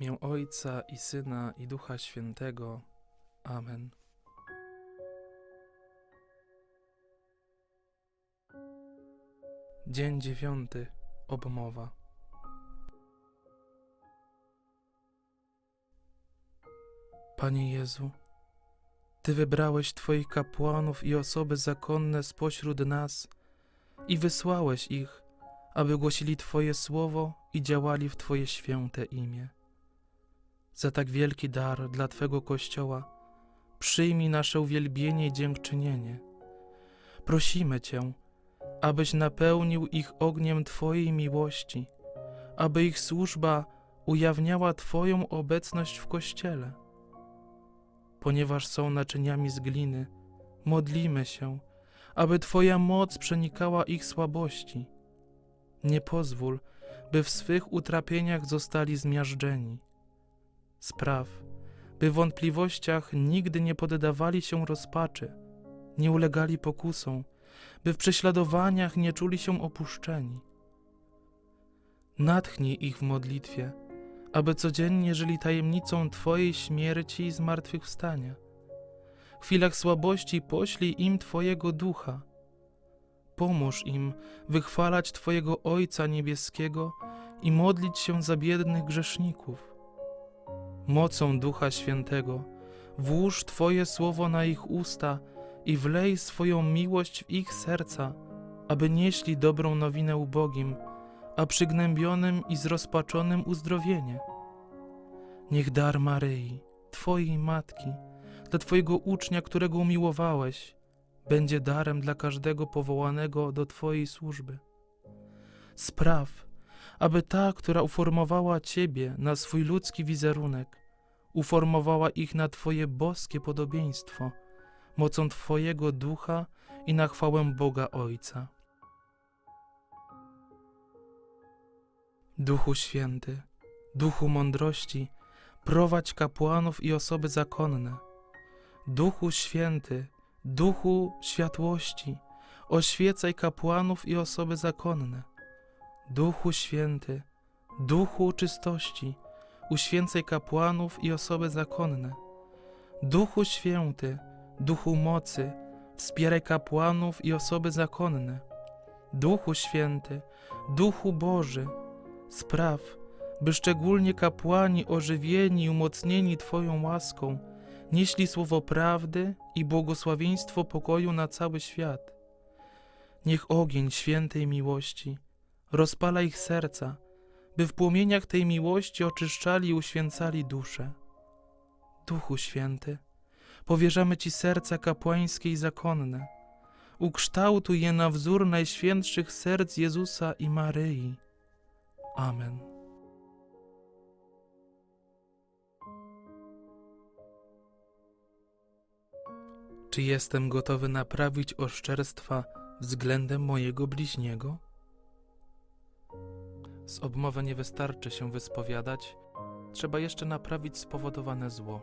imię Ojca i Syna i Ducha Świętego. Amen. Dzień dziewiąty. Obmowa. Panie Jezu, Ty wybrałeś Twoich kapłanów i osoby zakonne spośród nas i wysłałeś ich, aby głosili Twoje słowo i działali w Twoje święte imię. Za tak wielki dar dla Twego Kościoła przyjmij nasze uwielbienie i dziękczynienie. Prosimy Cię, abyś napełnił ich ogniem Twojej miłości, aby ich służba ujawniała Twoją obecność w Kościele. Ponieważ są naczyniami z gliny, modlimy się, aby Twoja moc przenikała ich słabości. Nie pozwól, by w swych utrapieniach zostali zmiażdżeni. Spraw, by w wątpliwościach nigdy nie poddawali się rozpaczy, nie ulegali pokusom, by w prześladowaniach nie czuli się opuszczeni. Natchnij ich w modlitwie, aby codziennie żyli tajemnicą Twojej śmierci i zmartwychwstania. W chwilach słabości poślij im Twojego ducha. Pomóż im wychwalać Twojego Ojca Niebieskiego i modlić się za biednych grzeszników. Mocą Ducha Świętego włóż Twoje słowo na ich usta i wlej swoją miłość w ich serca, aby nieśli dobrą nowinę ubogim, a przygnębionym i zrozpaczonym uzdrowienie. Niech dar Maryi, Twojej Matki, dla Twojego ucznia, którego umiłowałeś, będzie darem dla każdego powołanego do Twojej służby. Spraw, aby ta, która uformowała Ciebie na swój ludzki wizerunek, uformowała ich na Twoje boskie podobieństwo, mocą Twojego ducha i na chwałę Boga Ojca. Duchu Święty, Duchu mądrości, prowadź kapłanów i osoby zakonne. Duchu Święty, Duchu światłości, oświecaj kapłanów i osoby zakonne. Duchu Święty, Duchu czystości, uświęcaj kapłanów i osoby zakonne. Duchu Święty, Duchu mocy, wspieraj kapłanów i osoby zakonne. Duchu Święty, Duchu Boży, spraw, by szczególnie kapłani ożywieni i umocnieni Twoją łaską nieśli słowo prawdy i błogosławieństwo pokoju na cały świat. Niech ogień świętej miłości rozpala ich serca, by w płomieniach tej miłości oczyszczali i uświęcali dusze. Duchu Święty, powierzamy Ci serca kapłańskie i zakonne. Ukształtuj je na wzór najświętszych serc Jezusa i Maryi. Amen. Czy jestem gotowy naprawić oszczerstwa względem mojego bliźniego? Z obmowy nie wystarczy się wyspowiadać, trzeba jeszcze naprawić spowodowane zło.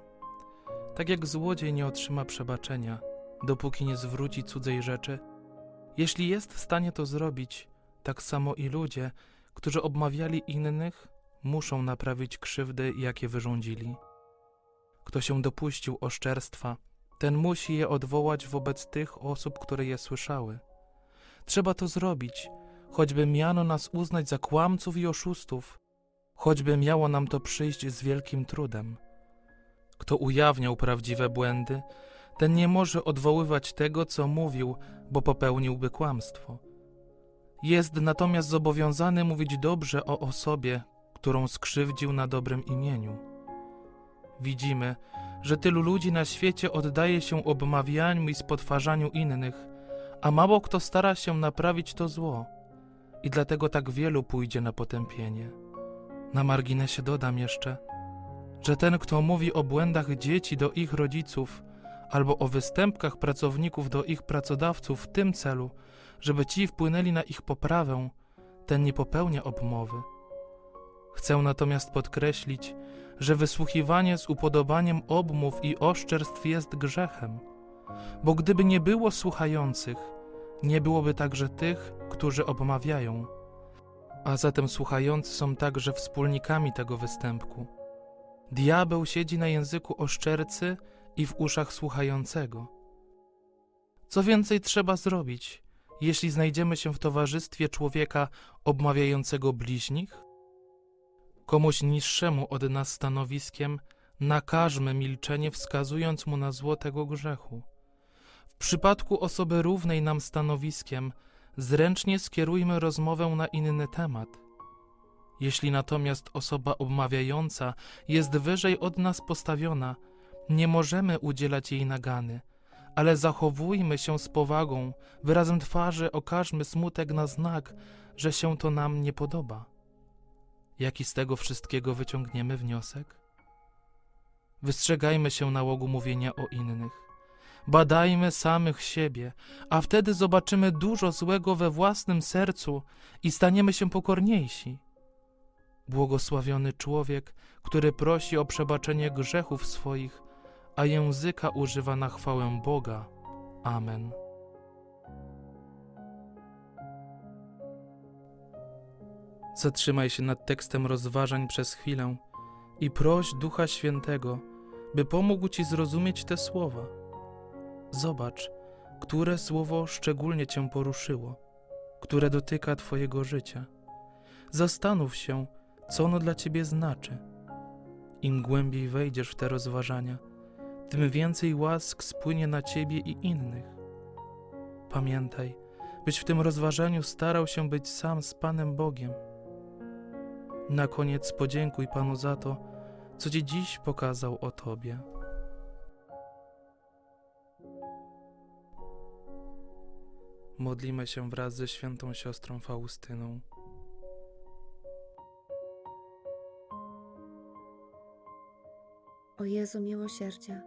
Tak jak złodziej nie otrzyma przebaczenia, dopóki nie zwróci cudzej rzeczy, jeśli jest w stanie to zrobić, tak samo i ludzie, którzy obmawiali innych, muszą naprawić krzywdy, jakie wyrządzili. Kto się dopuścił oszczerstwa, ten musi je odwołać wobec tych osób, które je słyszały. Trzeba to zrobić, choćby miano nas uznać za kłamców i oszustów, choćby miało nam to przyjść z wielkim trudem. Kto ujawniał prawdziwe błędy, ten nie może odwoływać tego, co mówił, bo popełniłby kłamstwo. Jest natomiast zobowiązany mówić dobrze o osobie, którą skrzywdził na dobrym imieniu. Widzimy, że tylu ludzi na świecie oddaje się obmawianiu i spotwarzaniu innych, a mało kto stara się naprawić to zło, i dlatego tak wielu pójdzie na potępienie. Na marginesie dodam jeszcze, że ten, kto mówi o błędach dzieci do ich rodziców, albo o występkach pracowników do ich pracodawców w tym celu, żeby ci wpłynęli na ich poprawę, ten nie popełnia obmowy. Chcę natomiast podkreślić, że wysłuchiwanie z upodobaniem obmów i oszczerstw jest grzechem, bo gdyby nie było słuchających, nie byłoby także tych, którzy obmawiają. A zatem słuchający są także wspólnikami tego występku. Diabeł siedzi na języku oszczercy i w uszach słuchającego. Co więcej trzeba zrobić, jeśli znajdziemy się w towarzystwie człowieka obmawiającego bliźnich? Komuś niższemu od nas stanowiskiem nakażmy milczenie, wskazując mu na zło tego grzechu. W przypadku osoby równej nam stanowiskiem, zręcznie skierujmy rozmowę na inny temat. Jeśli natomiast osoba obmawiająca jest wyżej od nas postawiona, nie możemy udzielać jej nagany, ale zachowujmy się z powagą, wyrazem twarzy okażmy smutek na znak, że się to nam nie podoba. Jaki z tego wszystkiego wyciągniemy wniosek? Wystrzegajmy się nałogu mówienia o innych. Badajmy samych siebie, a wtedy zobaczymy dużo złego we własnym sercu i staniemy się pokorniejsi. Błogosławiony człowiek, który prosi o przebaczenie grzechów swoich, a języka używa na chwałę Boga. Amen. Zatrzymaj się nad tekstem rozważań przez chwilę i proś Ducha Świętego, by pomógł ci zrozumieć te słowa. Zobacz, które słowo szczególnie cię poruszyło, które dotyka twojego życia. Zastanów się, co ono dla ciebie znaczy. Im głębiej wejdziesz w te rozważania, tym więcej łask spłynie na ciebie i innych. Pamiętaj, byś w tym rozważaniu starał się być sam z Panem Bogiem. Na koniec podziękuj Panu za to, co Ci dziś pokazał o Tobie. Modlimy się wraz ze świętą siostrą Faustyną. O Jezu miłosierdzia,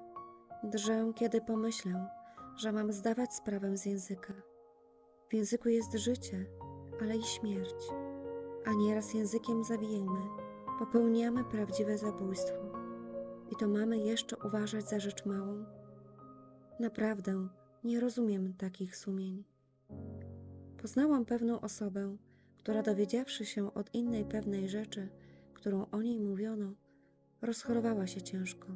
drżę, kiedy pomyślę, że mam zdawać sprawę z języka. W języku jest życie, ale i śmierć, a nieraz językiem zabijemy, popełniamy prawdziwe zabójstwo. I to mamy jeszcze uważać za rzecz małą? Naprawdę nie rozumiem takich sumień. Poznałam pewną osobę, która dowiedziawszy się od innej pewnej rzeczy, którą o niej mówiono, rozchorowała się ciężko,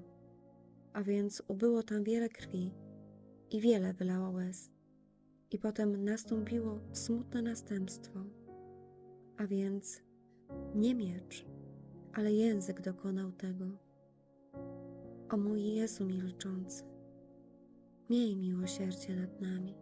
a więc ubyło tam wiele krwi i wiele wylała łez. I potem nastąpiło smutne następstwo, a więc nie miecz, ale język dokonał tego. O mój Jezu milczący, miej miłosierdzie nad nami.